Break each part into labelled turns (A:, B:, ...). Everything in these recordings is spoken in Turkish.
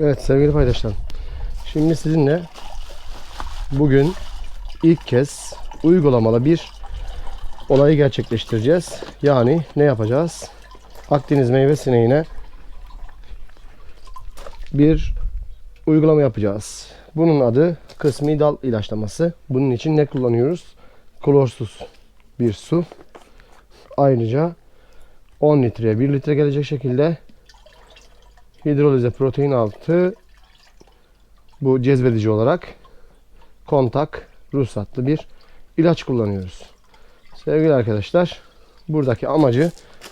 A: Evet sevgili paydaşlarım. Şimdi sizinle bugün ilk kez uygulamalı bir olayı gerçekleştireceğiz. Yani ne yapacağız? Akdeniz meyve sineğine bir uygulama yapacağız. Bunun adı kısmi dal ilaçlaması. Bunun için ne kullanıyoruz? Klorsuz bir su. Ayrıca 10 litreye 1 litre gelecek şekilde hidrolize protein altı bu cezbedici olarak kontak ruhsatlı bir ilaç kullanıyoruz. Sevgili arkadaşlar buradaki amacı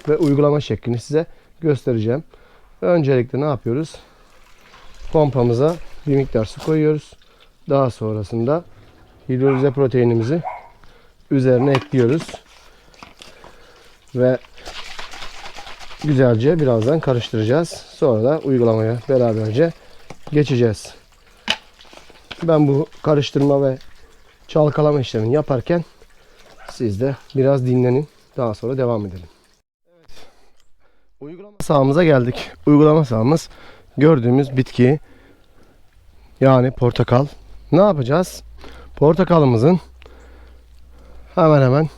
A: ve uygulama şeklini size göstereceğim. Öncelikle ne yapıyoruz? Pompamıza bir miktar su koyuyoruz. Daha sonrasında hidrolize proteinimizi üzerine ekliyoruz. Ve güzelce birazdan karıştıracağız. Sonra da uygulamaya beraberce geçeceğiz. Ben bu karıştırma ve çalkalama işlemini yaparken siz de biraz dinlenin. Daha sonra devam edelim. Evet. Uygulama sahamıza geldik. Uygulama sahamız gördüğümüz bitki yani portakal. Ne yapacağız? Portakalımızın hemen hemen